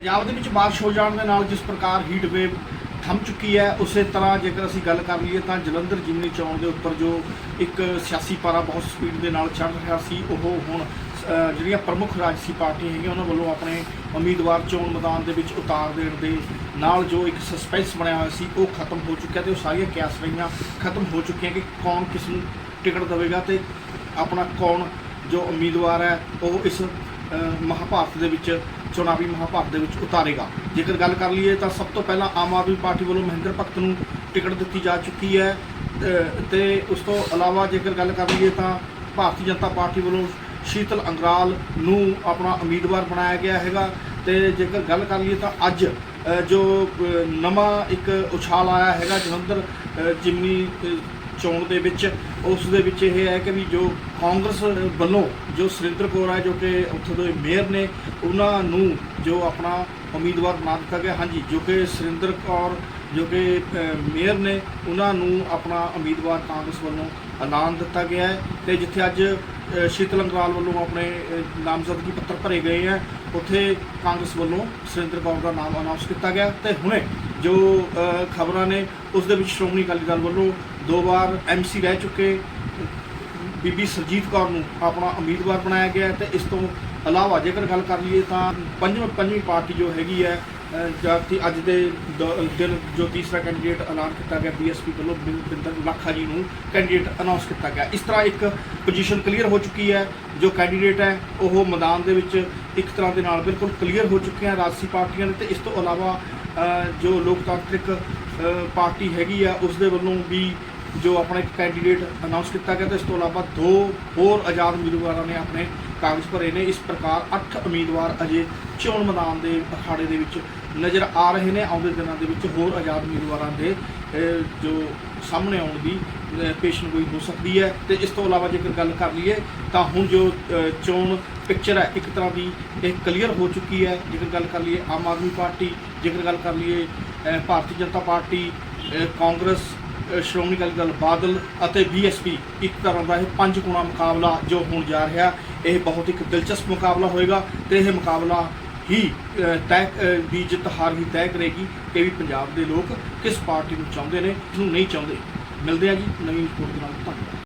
ਪੰਜਾਬ ਦੇ ਵਿੱਚ ਬਾਰਿਸ਼ ਹੋ ਜਾਣ ਦੇ ਨਾਲ ਜਿਸ ਪ੍ਰਕਾਰ ਹੀਟ ਵੇਵ ਥੰਮ ਚੁੱਕੀ ਹੈ, ਉਸੇ ਤਰ੍ਹਾਂ ਜੇਕਰ ਅਸੀਂ ਗੱਲ ਕਰ ਲਈਏ ਤਾਂ ਜਲੰਧਰ ਜਿਮਨੀ ਚੌਣ ਦੇ ਉੱਪਰ ਜੋ ਇੱਕ ਸਿਆਸੀ ਪਾਰਾ ਬਹੁਤ ਸਪੀਡ ਦੇ ਨਾਲ ਚੜ੍ਹ ਰਿਹਾ ਸੀ, ਉਹ ਹੁਣ ਜਿਹੜੀਆਂ ਪ੍ਰਮੁੱਖ ਰਾਜਸੀ ਪਾਰਟੀਆਂ ਹੈਗੀਆਂ, ਉਹਨਾਂ ਵੱਲੋਂ ਆਪਣੇ ਉਮੀਦਵਾਰ ਚੋਣ ਮੈਦਾਨ ਦੇ ਵਿੱਚ ਉਤਾਰ ਦੇਣ ਦੇ ਨਾਲ ਜੋ ਇੱਕ ਸਸਪੈਂਸ ਬਣਿਆ ਹੋਇਆ ਸੀ, ਉਹ ਖਤਮ ਹੋ ਚੁੱਕਿਆ ਤੇ ਉਹ ਸਾਰੀਆਂ ਕਿਆਸ ਰਹੀਆਂ ਖਤਮ ਹੋ ਚੁੱਕੀਆਂ ਕਿ ਕੌਣ ਕਿਸ ਨੂੰ ਟਿਕਟ ਦੇਵੇਗਾ ਤੇ ਆਪਣਾ ਕੌਣ ਜੋ ਉਮੀਦਵਾਰ ਹੈ, ਉਹ ਇਸ ਮਹਾਭਾਰਤ ਦੇ ਵਿੱਚ ਚੁਣਾਵੀ ਮਹਾਭਾਰਤ ਦੇ ਵਿੱਚ ਉਤਾਰੇਗਾ। ਜੇਕਰ ਗੱਲ ਕਰ ਲਈਏ ਤਾਂ ਸਭ ਤੋਂ ਪਹਿਲਾਂ ਆਮ ਆਦਮੀ ਪਾਰਟੀ ਵੱਲੋਂ ਮਹਿੰਦਰ ਭਗਤ ਨੂੰ ਟਿਕਟ ਦਿੱਤੀ ਜਾ ਚੁੱਕੀ ਹੈ। ਅ, ਤੇ ਉਸ ਤੋਂ ਇਲਾਵਾ ਜੇਕਰ ਗੱਲ ਕਰ ਲਈਏ ਤਾਂ ਭਾਰਤੀ ਜਨਤਾ ਪਾਰਟੀ ਵੱਲੋਂ ਸ਼ੀਤਲ ਅੰਗਰਾਲ ਨੂੰ ਆਪਣਾ ਉਮੀਦਵਾਰ ਬਣਾਇਆ ਗਿਆ ਹੈਗਾ। ਤੇ ਜੇਕਰ ਗੱਲ ਕਰ ਲਈਏ ਤਾਂ ਅੱਜ ਜੋ ਨਵਾਂ ਇੱਕ ਉਛਾਲ ਆਇਆ ਹੈਗਾ ਜਲੰਧਰ ਜਿਮਨੀ ਚੋਣ ਦੇ ਵਿੱਚ, ਉਸ ਦੇ ਵਿੱਚ ਇਹ ਹੈ ਕਿ ਵੀ ਜੋ ਕਾਂਗਰਸ ਵੱਲੋਂ ਜੋ ਸੁਰਿੰਦਰ ਕੌਰ ਹੈ, ਜੋ ਕਿ ਉੱਥੋਂ ਦੇ ਮੇਅਰ ਨੇ, ਉਹਨਾਂ ਨੂੰ ਜੋ ਆਪਣਾ ਉਮੀਦਵਾਰ ਬਣਾ ਦਿੱਤਾ ਗਿਆ। ਹਾਂਜੀ, ਜੋ ਕਿ ਸੁਰਿੰਦਰ ਕੌਰ, ਜੋ ਕਿ ਮੇਅਰ ਨੇ, ਉਹਨਾਂ ਨੂੰ ਆਪਣਾ ਉਮੀਦਵਾਰ ਕਾਂਗਰਸ ਵੱਲੋਂ ਐਲਾਨ ਦਿੱਤਾ ਗਿਆ ਹੈ ਤੇ ਜਿੱਥੇ ਅੱਜ ਸ਼ੀਤਲ ਅੰਗਰਾਲ ਵੱਲੋਂ ਆਪਣੇ ਨਾਮਜ਼ਦਗੀ ਪੱਤਰ ਭਰੇ ਗਏ ਹੈ, ਉੱਥੇ ਕਾਂਗਰਸ ਵੱਲੋਂ ਸੁਰਿੰਦਰ ਕੌਰ ਦਾ ਨਾਮ ਅਨਾਉਂਸ ਕੀਤਾ ਗਿਆ ਤੇ ਹੁਣੇ ਜੋ ਖਬਰਾਂ ਨੇ ਉਸ ਦੇ ਵਿੱਚ ਸ਼੍ਰੋਮਣੀ ਅਕਾਲੀ ਦਲ ਵੱਲੋਂ ਦੋ ਵਾਰ ਐਮਸੀ ਰਹਿ ਚੁੱਕੇ। ਬੀਬੀ ਸਰਜੀਤ ਕੌਰ ਨੂੰ ਆਪਣਾ ਉਮੀਦਵਾਰ ਬਣਾਇਆ ਗਿਆ ਹੈ ਤੇ ਇਸ ਤੋਂ ਇਲਾਵਾ ਜੇਕਰ ਗੱਲ ਕਰ ਲਈਏ ਤਾਂ ਪੰਜਵੀਂ ਪੰਜਵੀਂ ਪਾਰਟੀ ਜੋ ਹੈਗੀ ਹੈ ਅ, ਜਦ ਕਿ ਅੱਜ ਦੇ ਦ- ਦਿਨ ਜੋ ਤੀਸਰਾ ਕੈਂਡੀਡੇਟ ਐਲਾਨ ਕੀਤਾ ਗਿਆ ਬੀਐਸਪੀ ਵੱਲੋਂ ਬਿੰ- ਬਿੰਦਰ ਲੱਖਾ ਜੀ ਨੂੰ ਕੈਂਡੀਡੇਟ ਅਨਾਉਂਸ ਕੀਤਾ ਗਿਆ। ਇਸ ਤਰ੍ਹਾਂ ਇੱਕ ਪੋਜੀਸ਼ਨ ਕਲੀਅਰ ਹੋ ਚੁੱਕੀ ਹੈ ਜੋ ਕੈਂਡੀਡੇਟ ਹੈ ਉਹ ਮੈਦਾਨ ਦੇ ਵਿੱਚ ਇੱਕ ਤਰ੍ਹਾਂ ਦੇ ਨਾਲ ਬਿਲਕੁਲ ਕਲੀਅਰ ਹੋ ਚੁੱਕੀਆਂ ਰਾਜਸੀ ਪਾਰਟੀਆਂ ਨੇ ਤੇ ਇਸ ਤੋਂ ਇਲਾਵਾ ਜੋ ਲੋਕਤਾਂਤਰਿਕ ਪਾਰਟੀ ਹੈਗੀ ਆ ਉਸ ਦੇ ਵੱਲੋਂ ਵੀ ਜੋ ਆਪਣਾ ਇੱਕ ਕੈਂਡੀਡੇਟ ਅਨਾਉਂਸ ਕੀਤਾ ਗਿਆ, ਤੇ ਇਸ ਤੋਂ ਇਲਾਵਾ ਦੋ ਹੋਰ ਆਜ਼ਾਦ ਉਮੀਦਵਾਰਾਂ ਨੇ ਆਪਣੇ ਕਾਗਜ਼ ਭਰੇ ਨੇ। ਇਸ ਪ੍ਰਕਾਰ 8 ਉਮੀਦਵਾਰ ਅਜੇ ਚੋਣ ਮੈਦਾਨ ਦੇ ਅਖਾੜੇ ਦੇ ਵਿੱਚ ਨਜ਼ਰ ਆ ਰਹੇ ਨੇ ਆਉਂਦੇ ਦਿਨਾਂ ਦੇ ਵਿੱਚ ਹੋਰ ਆਜ਼ਾਦ ਉਮੀਦਵਾਰਾਂ ਦੇ ਜੋ ਸਾਹਮਣੇ ਆਉਣ ਦੀ ਪੇਸ਼ਨਗੋਈ ਹੋ ਸਕਦੀ ਹੈ। ਤੇ ਇਸ ਤੋਂ ਇਲਾਵਾ ਜੇਕਰ ਗੱਲ ਕਰ ਲਈਏ, ਤਾਂ ਹੁਣ ਜੋ ਚੋਣ ਪਿਕਚਰ ਹੈ, ਇੱਕ ਤਰ੍ਹਾਂ ਦੀ ਇਹ ਕਲੀਅਰ ਹੋ ਚੁੱਕੀ ਹੈ। ਜੇਕਰ ਗੱਲ ਕਰ ਲਈਏ ਆਮ ਆਦਮੀ ਪਾਰਟੀ, ਜੇਕਰ ਗੱਲ ਕਰ ਲਈਏ ਭਾਰਤੀ ਜਨਤਾ ਪਾਰਟੀ ਕਾਂਗਰਸ ਸ਼੍ਰੋਮਣੀ ਅਕਾਲੀ ਦਲ ਬਾਦਲ ਅਤੇ ਬੀਐਸਪੀ ਇੱਕ ਤਰ੍ਹਾਂ ਦਾ ਇਹ ਪੰਜ ਗੁਣਾ ਮੁਕਾਬਲਾ ਜੋ ਹੋਣ ਜਾ ਰਿਹਾ, ਇਹ ਬਹੁਤ ਇੱਕ ਦਿਲਚਸਪ ਮੁਕਾਬਲਾ ਹੋਏਗਾ। ਤੇ ਇਹ ਮੁਕਾਬਲਾ ਹੀ ਤੈਅ ਦੀ ਜਿੱਤ ਹਾਰ ਹੀ ਤੈਅ ਕਰੇਗੀ ਕਿ ਵੀ ਪੰਜਾਬ ਦੇ ਲੋਕ ਕਿਸ ਪਾਰਟੀ ਨੂੰ ਚਾਹੁੰਦੇ ਨੇ, ਕਿਸ ਨੂੰ ਨਹੀਂ ਚਾਹੁੰਦੇ। ਮਿਲਦੇ ਆ ਜੀ ਨਵੀਂ ਰਿਪੋਰਟ ਦੇ ਨਾਲ। ਧੰਨਵਾਦ।